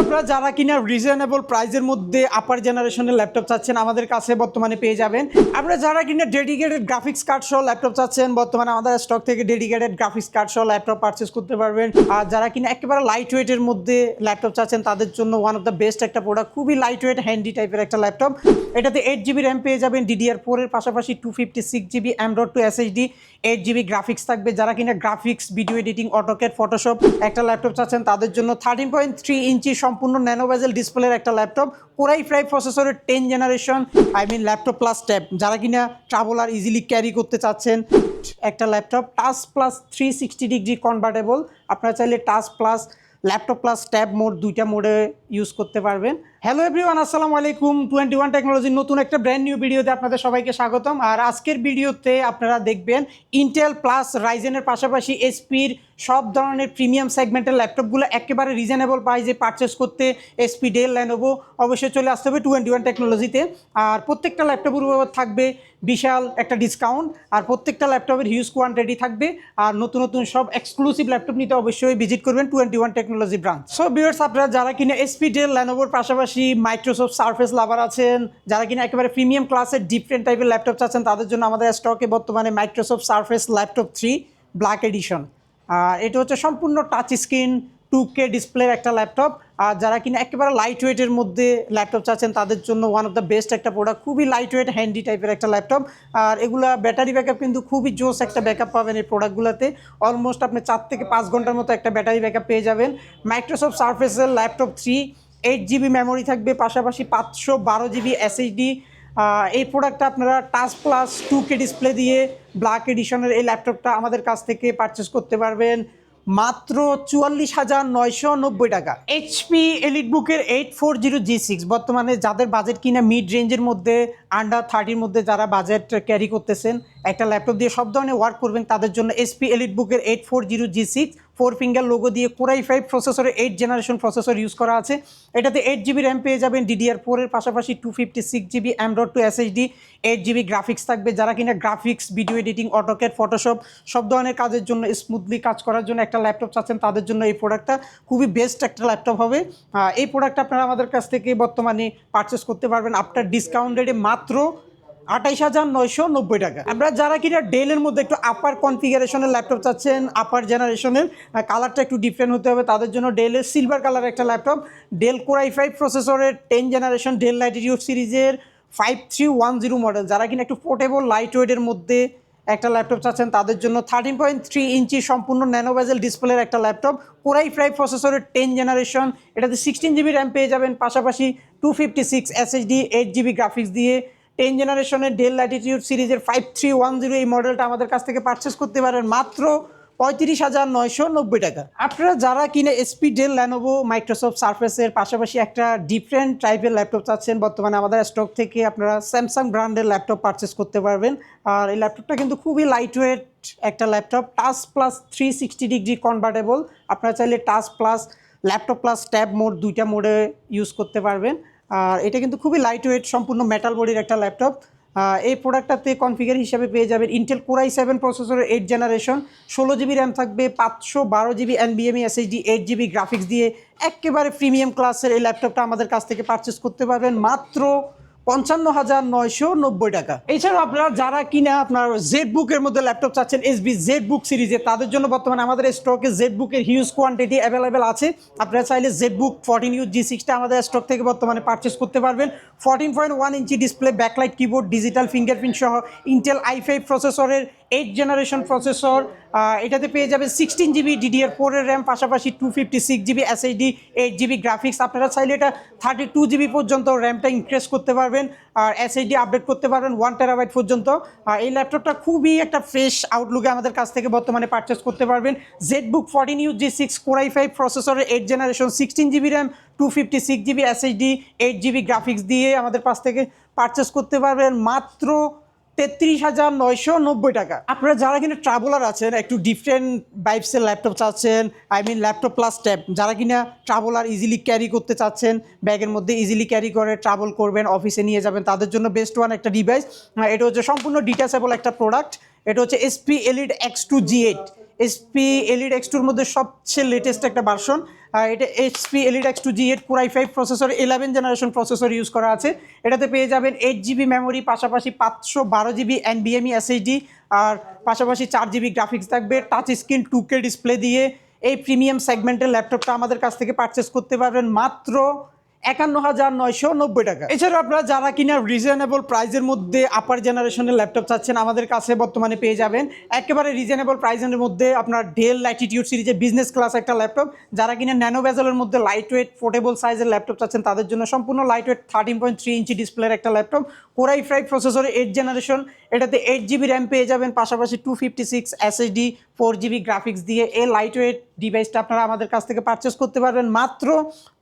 আপনারা যারা কিনা রিজনেবল প্রাইসের মধ্যে আপার জেনারেশনের ল্যাপটপ চাচ্ছেন, আমাদের কাছে বর্তমানে পেয়ে যাবেন। আপনারা যারা কিনা ডেডিকেটেড গ্রাফিক্স কার্ড সহ ল্যাপটপ চাচ্ছেন, বর্তমানে আমাদের স্টক থেকে ডেডিকেটেড গ্রাফিক্স কার্ড সহ ল্যাপটপ পারচেস করতে পারবেন। আর যারা কিনা একেবারে লাইট ওয়েটের মধ্যে ল্যাপটপ চাচ্ছেন, তাদের জন্য ওয়ান অফ দ্য বেস্ট একটা প্রোডাক্ট খুবই লাইট ওয়েট হ্যান্ডি টাইপের একটা ল্যাপটপ এটাতে এইট জিবি র্যাম পেয়ে যাবেন ডিডিআর ফোরের পাশাপাশি two fifty six GB অ্যামড্রয়েড two SSD eight GB graphics থাকবে। যারা কিনা graphics video editing AutoCAD Photoshop একটা ল্যাপটপ চাচ্ছেন, তাদের জন্য থার্টিন পয়েন্ট থ্রি ইঞ্চি সম্পূর্ণ ন্যানোভেজেল ডিসপ্লের একটা ল্যাপটপ কোরাই ফ্রাই প্রসেসরের ten generation I mean laptop plus tab যারা কিনা ট্রাভেল আর ইজিলি ক্যারি করতে চাচ্ছেন, একটা laptop touch plus three sixty degree convertible আপনারা চাইলে touch plus laptop plus tab mode দুইটা মোডে ইউজ করতে পারবেন। হ্যালো এভরিওয়ান আসসালামু আলাইকুম টোয়েন্টি ওয়ান টেকনোলজির নতুন একটা ব্র্যান্ড নিউ ভিডিওতে আপনাদের সবাইকে স্বাগতম। আর আজকের ভিডিওতে আপনারা দেখবেন ইন্টেল প্লাস রাইজেনের পাশাপাশি এসপির সব ধরনের প্রিমিয়াম সেগমেন্টের ল্যাপটপগুলো একেবারে রিজনেবল প্রাইসে পারচেস করতে এসপি ডেল ল্যানোভো অবশ্যই চলে আসতে হবে টোয়েন্টি ওয়ান টেকনোলজিতে আর প্রত্যেকটা ল্যাপটপের উপর থাকবে বিশাল একটা ডিসকাউন্ট আর প্রত্যেকটা ল্যাপটপের হিউজ কোয়ান্টিটি থাকবে। আর নতুন নতুন সব এক্সক্লুসিভ ল্যাপটপ নিতে অবশ্যই ভিজিট করবেন twenty one technology branch so বিয়ার্স আপনারা যারা কিনা এসপি ডেল ল্যানোভোর পাশাপাশি মাইক্রোসফট সার্ফেস লাভার আছেন, যারা কিনা একেবারে প্রিমিয়াম ক্লাসের ডিফারেন্ট টাইপের ল্যাপটপ চাচ্ছেন, তাদের জন্য আমাদের স্টকে বর্তমানে Microsoft Surface laptop three black edition এটা হচ্ছে সম্পূর্ণ টাচ স্ক্রিন টু কে ডিসপ্লের একটা ল্যাপটপ আর যারা কিনা একেবারে লাইট ওয়েটের মধ্যে ল্যাপটপ চাচ্ছেন, তাদের জন্য ওয়ান অফ দ্য বেস্ট একটা প্রোডাক্ট খুবই লাইট ওয়েট হ্যান্ডি টাইপের একটা ল্যাপটপ আর এগুলা ব্যাটারি ব্যাকআপ কিন্তু খুবই জোস একটা ব্যাকআপ পাবেন এই প্রোডাক্টগুলোতে অলমোস্ট আপনি চার থেকে পাঁচ ঘণ্টার মতো একটা ব্যাটারি ব্যাকআপ পেয়ে যাবেন। Microsoft সার্ফেসের laptop three eight GB memory থাকবে, পাশাপাশি পাঁচশো বারো জিবি এসএইচডি এই প্রোডাক্টটা আপনারা touch plus two K display দিয়ে ব্ল্যাক এডিশনের এই ল্যাপটপটা আমাদের কাছ থেকে পারচেস করতে পারবেন। মাত্র চুয়াল্লিশ হাজার নয়শো নব্বই টাকা। এইচপি এলিট বুকের eight four zero G six বর্তমানে যাদের বাজেট কিনা মিড রেঞ্জের মধ্যে আন্ডার থার্টির মধ্যে যারা বাজেট ক্যারি করতেছেন, একটা ল্যাপটপ দিয়ে সব ধরনের ওয়ার্ক করবেন, তাদের জন্য এসপি এলিট বুকের eight four zero G six four finger logo দিয়ে কোরাই ফাইভ প্রসেসরের এইট জেনারেশন প্রসেসর ইউজ করা আছে। এটাতে এইট জিবি র্যাম পেয়ে যাবেন ডিডিআর ফোরের পাশাপাশি two fifty six GB অ্যামড্রয়েড two SSD eight GB graphics থাকবে। যারা কিনা graphics video editing AutoCAD Photoshop সব ধরনের কাজের জন্য স্মুথলি কাজ করার জন্য একটা ল্যাপটপ চাচ্ছেন, তাদের জন্য এই প্রোডাক্টটা খুবই বেস্ট একটা ল্যাপটপ হবে। এই প্রোডাক্টটা আপনারা আমাদের কাছ থেকে বর্তমানে পারচেস করতে পারবেন। আফটার ডিসকাউন্ট রেটে মাত্র আঠাইশ হাজার নয়শো নব্বই টাকা। আমরা যারা কিনা ডেলের মধ্যে একটু আপার কনফিগারেশনের ল্যাপটপ চাচ্ছেন আপার জেনারেশনের কালারটা একটু ডিফারেন্ট হতে হবে, তাদের জন্য ডেলের সিলভার কালার একটা laptop Dell core i five প্রসেসরের টেন জেনারেশন ডেল লাইটিটিউড সিরিজের five three one zero model যারা কিনা একটু পোর্টেবল লাইট ওয়েটের মধ্যে একটা ল্যাপটপ চাচ্ছেন, তাদের জন্য থার্টিন পয়েন্ট থ্রি ইঞ্চি সম্পূর্ণ ন্যানোভেজেল ডিসপ্লের একটা ল্যাপটপ কোরাই ফাইভ প্রসেসরের টেন জেনারেশন এটাতে সিক্সটিন জিবি র্যাম পেয়ে যাবেন, পাশাপাশি two fifty six SSD eight GB graphics দিয়ে। টেন জেনারেশনের ডেল ল্যাটিটিউড সিরিজের ফাইভ থ্রি ওয়ান জিরো এই মডেলটা আমাদের কাছ থেকে পারচেস করতে পারেন মাত্র পঁয়ত্রিশ হাজার নয়শো নব্বই টাকা। আপনারা যারা কিনে এসপি ডেল ল্যানোভো মাইক্রোসফট সার্ফেসের পাশাপাশি একটা ডিফারেন্ট টাইপের ল্যাপটপ চাচ্ছেন, বর্তমানে আমাদের স্টক থেকে আপনারা স্যামসাং ব্র্যান্ডের ল্যাপটপ পারচেস করতে পারবেন। আর এই ল্যাপটপটা কিন্তু খুবই লাইট ওয়েট একটা laptop touch plus three sixty degree convertible আপনারা চাইলে touch plus laptop plus tab mode দুইটা মোডে ইউজ করতে পারবেন। আর এটা কিন্তু খুবই লাইট ওয়েট সম্পূর্ণ মেটাল বডির একটা ল্যাপটপ এই প্রোডাক্টটাতে কনফিগার হিসাবে পেয়ে যাবেন ইন্টেল কোরাই সেভেন প্রসেসরের এইট জেনারেশন ষোলো জিবি র্যাম থাকবে, পাঁচশো বারো জিবি এনবিএমই এসএসডি এইট জিবি গ্রাফিক্স দিয়ে একেবারে প্রিমিয়াম ক্লাসের এই ল্যাপটপটা আমাদের কাছ থেকে পারচেস করতে পারবেন। মাত্র পঞ্চান্ন হাজার নয়শো নব্বই টাকা। এছাড়াও আপনারা যারা কিনা আপনার জেড বুকের মধ্যে ল্যাপটপ চাচ্ছেন এস বি জেড বুক সিরিজে তাদের জন্য বর্তমানে আমাদের স্টকে জেড বুকের হিউজ কোয়ান্টিটি অ্যাভেলেবেল আছে। আপনারা চাইলে Z book fourteen U G সিক্সটা আমাদের স্টক থেকে বর্তমানে পারচেস করতে পারবেন। Fourteen point one inch display backlight keyboard digital fingerprint সহ ইন্টেল আই ফাইভ প্রসেসরের এইট জেনারেশন প্রসেসর এটাতে পেয়ে যাবে সিক্সটিন জিবি ডিডিআর ফোরের র্যাম পাশাপাশি two fifty six GB SSD eight GB graphics আপনারা চাইলে এটা থার্টি টু জিবি পর্যন্ত র্যামটা ইনক্রিজ করতে পারবেন আর এসএইচডি আপডেট করতে পারবেন ওয়ান টেরাবাইট পর্যন্ত। এই ল্যাপটপটা খুবই একটা ফ্রেশ আউটলুকে আমাদের কাছ থেকে বর্তমানে পারচেস করতে পারবেন। Z book fourteen U G six core i five প্রসেসরের eight generation sixteen GB RAM two fifty six GB SSD eight GB graphics দিয়ে আমাদের কাছ থেকে পারচেস করতে পারবেন। মাত্র তেত্রিশ হাজার নয়শো নব্বই টাকা। আপনারা যারা কিনা ট্রাভেলার আছেন, একটু ডিফারেন্ট বাইপসের ল্যাপটপ চাচ্ছেন I mean laptop plus tab যারা কিনা ট্রাভেলার ইজিলি ক্যারি করতে চাচ্ছেন ব্যাগের মধ্যে ইজিলি ক্যারি করে ট্রাভেল করবেন অফিসে নিয়ে যাবেন, তাদের জন্য বেস্ট ওয়ান একটা ডিভাইস এটা হচ্ছে সম্পূর্ণ ডিটাচেবল একটা প্রোডাক্ট এটা হচ্ছে HP elite x two G eight HP elite x টুর মধ্যে সবচেয়ে লেটেস্ট একটা ভার্সন এটা HP elite x two G eight core i five processor eleven generation processor use করা আছে। এটাতে পেয়ে যাবেন এইট জিবি মেমোরি পাশাপাশি পাঁচশো বারো জিবি এনবিএমই এসএইচডি আর পাশাপাশি চার জিবি গ্রাফিক্স থাকবে touch screen two K display দিয়ে। এই প্রিমিয়াম সেগমেন্টের ল্যাপটপটা আমাদের কাছ থেকে পারচেস করতে পারবেন মাত্র একান্ন হাজার নয়শো নব্বই টাকা। এছাড়া আপনারা যারা কিনা রিজনেবল প্রাইসের মধ্যে আপার জেনারেশনের ল্যাপটপ চাচ্ছেন, আমাদের কাছে বর্তমানে পেয়ে যাবেন। একেবারে রিজনেবল প্রাইসের মধ্যে আপনার ডেল ল্যাটিটিউড সিরিজের বিজনেস ক্লাস একটা ল্যাপটপ যারা কিনা ন্যানো বেজেলের মধ্যে লাইট ওয়েট পোর্টেবল সাইজের ল্যাপটপ চাচ্ছেন, তাদের জন্য সম্পূর্ণ light weight thirteen point three inch ডিসপ্লের একটা ল্যাপটপ কোরাই ফাইভ প্রসেসরের এইট জেনারেশন এটাতে এইট জিবি র্যাম পেয়ে যাবেন, পাশাপাশি two fifty six SSD four GB graphics দিয়ে এই লাইট ওয়েট ডিভাইসটা আপনারা আমাদের কাছ থেকে পারচেস করতে পারবেন মাত্র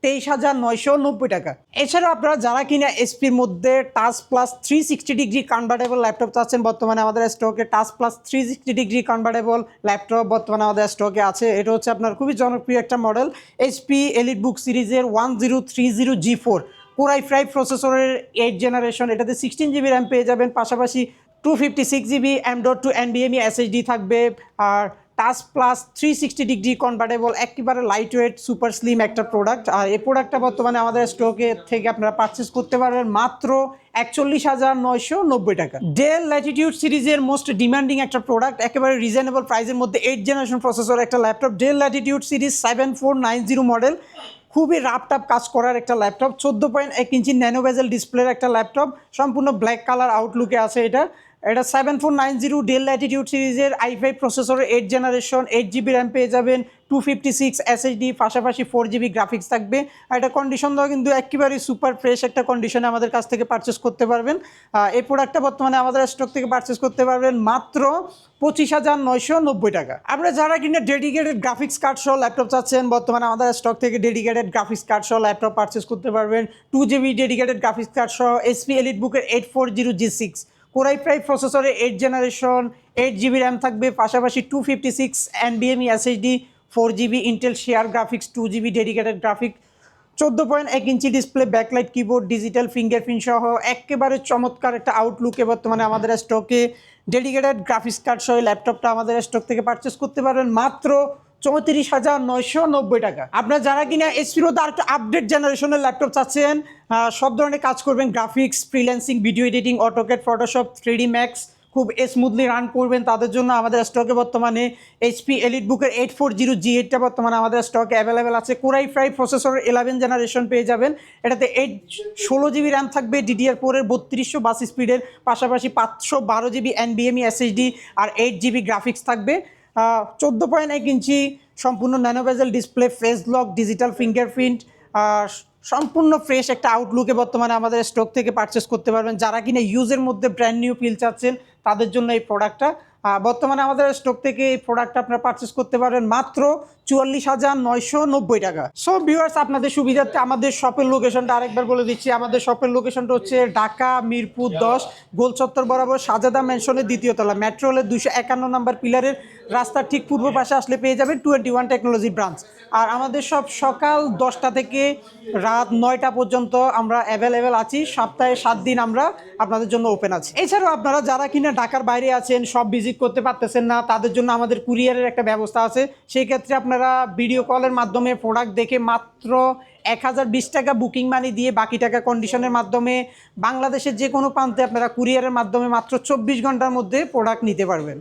তেইশ হাজার নয়শো নব্বই টাকা। এছাড়াও আপনারা যারা কিনা এসপির মধ্যে touch plus three sixty degree convertible laptop চাচ্ছেন বর্তমানে আমাদের স্টকে touch plus three sixty degree convertible laptop বর্তমানে আমাদের স্টকে আছে। এটা হচ্ছে আপনার খুবই জনপ্রিয় একটা মডেল এইচপি এলিট বুক সিরিজের one zero three zero G four core i five প্রসেসরের এইট জেনারেশন এটাতে সিক্সটিন জিবি র্যাম পেয়ে যাবেন। পাশাপাশি two fifty six GB M dot two এনবিএমই SSD থাকবে। আর touch plus three sixty degree convertible একেবারে light weight super slim একটা product আর এই প্রোডাক্টটা বর্তমানে আমাদের স্টকে থেকে আপনারা পারচেস করতে পারবেন মাত্র একচল্লিশ হাজার নয়শো নব্বই টাকা। ডেল ল্যাটিটিউড সিরিজের মোস্ট ডিমান্ডিং একটা প্রোডাক্ট একেবারে রিজনেবল প্রাইসের মধ্যে এইট জেনারেশন প্রসেসর একটা laptop Dell Latitude series seven four nine zero model খুবই রাপটাপ কাজ করার একটা ল্যাপটপ চোদ্দ পয়েন্ট এক ইঞ্চি ন্যানো বেজেল ডিসপ্লের একটা ল্যাপটপ সম্পূর্ণ ব্ল্যাক কালার আউটলুকে আছে এটা। এটা seven four nine zero Dell Latitude সিরিজের আই ফাইভ প্রসেসরের eight generation eight GB RAM পেয়ে যাবেন টু ফিফটি সিক্স এসএইচডি পাশাপাশি ফোর জিবি গ্রাফিক্স থাকবে। আর এটা কন্ডিশন দেওয়া কিন্তু একেবারেই সুপার ফ্রেশ একটা কন্ডিশনে আমাদের কাছ থেকে পারচেস করতে পারবেন। এই প্রোডাক্টটা বর্তমানে আমাদের স্টক থেকে পারচেস করতে পারবেন মাত্র পঁচিশ হাজার নয়শো নব্বই টাকা। আপনারা যারা কিনা ডেডিকেটেড গ্রাফিক্স কার্ড সহ ল্যাপটপ চাচ্ছেন, বর্তমানে আমাদের স্টক থেকে ডেডিকেটেড গ্রাফিক্স কার্ড সহ ল্যাপটপ পারচেস করতে পারবেন। Two GB dedicated graphics card সহ এসপি এলিট বুকের eight four zero G six core i five প্রসেসরে eight generation eight GB RAM থাকবে, পাশাপাশি two fifty six এনবিএমই SSD four GB Intel share graphics two GB dedicated graphic চোদ্দ পয়েন্ট এক inch display backlight keyboard digital fingerprint সহ একেবারে চমৎকার একটা আউটলুকে বর্তমানে আমাদের স্টকে ডেডিকেটেড গ্রাফিক্স কার্ড সহ ল্যাপটপটা আমাদের স্টক থেকে পারচেস করতে পারবেন। মাত্র চৌত্রিশ হাজার নয়শো নব্বই টাকা। আপনার যারা কিনা এসপির মধ্যে আরেকটা আপডেট জেনারেশনের ল্যাপটপ চাচ্ছেন সব ধরনের কাজ করবেন graphics freelancing video editing AutoCAD Photoshop three max খুব স্মুথলি রান করবেন। তাদের জন্য আমাদের স্টকে বর্তমানে এইচপি এলিট বুকের এইট ফোর জিরো জি এইটটা বর্তমানে আমাদের স্টকে অ্যাভেলেবেল আছে। Core i five processor eleven generation পেয়ে যাবেন। এটাতে এইট ষোলো জিবি র্যাম থাকবে ডিডিআর ফোরের বত্রিশশো বাস স্পিডের পাশাপাশি পাঁচশো বারো জিবি এনবিএমই এসএইচডি আর এইট জিবি গ্রাফিক্স থাকবে। চোদ্দ পয়েন্ট এক ইঞ্চি সম্পূর্ণ nano bezel display face lock digital fingerprint সম্পূর্ণ ফ্রেশ একটা আউটলুকে বর্তমানে আমাদের স্টক থেকে পারচেস করতে পারবেন। যারা কিনা ইউজের মধ্যে ব্র্যান্ড নিউ ফিল চাচ্ছেন, তাদের জন্য এই প্রোডাক্টটা বর্তমানে আমাদের স্টক থেকে এই প্রোডাক্টটা আপনারা পারচেস করতে পারেন মাত্র চুয়াল্লিশ হাজার নয়শো নব্বই টাকা। সো ভিউয়ার্স আপনাদের সুবিধার্থে আমাদের শপের লোকেশনটা আরেকবার বলে দিচ্ছি। আমাদের শপের লোকেশনটা হচ্ছে ঢাকা, মিরপুর দশ, গোলচত্বর বরাবর সাজাদা ম্যানশনের দ্বিতীয় তলা। মেট্রো রেলের দুশো একান্ন নম্বর পিলারের রাস্তার ঠিক পূর্ব পাশে আসলে পেয়ে যাবেন টোয়েন্টি ওয়ান টেকনোলজি ব্রাঞ্চ আর আমাদের সব সকাল দশটা থেকে রাত নয়টা পর্যন্ত আমরা অ্যাভেলেবেল আছি। সপ্তাহে সাত দিন আমরা আপনাদের জন্য ওপেন আছি। এছাড়াও আপনারা যারা কিনা ঢাকার বাইরে আছেন সব ভিজিট করতে পারতেছেন না, তাদের জন্য আমাদের কুরিয়ারের একটা ব্যবস্থা আছে। সেই ক্ষেত্রে আপনারা ভিডিও কলের মাধ্যমে প্রোডাক্ট দেখে মাত্র এক হাজার বিশ টাকা বুকিং মানি দিয়ে বাকি টাকা কন্ডিশনের মাধ্যমে বাংলাদেশের যে কোনো প্রান্তে আপনারা কুরিয়ারের মাধ্যমে মাত্র চব্বিশ ঘণ্টার মধ্যে প্রোডাক্ট নিতে পারবেন।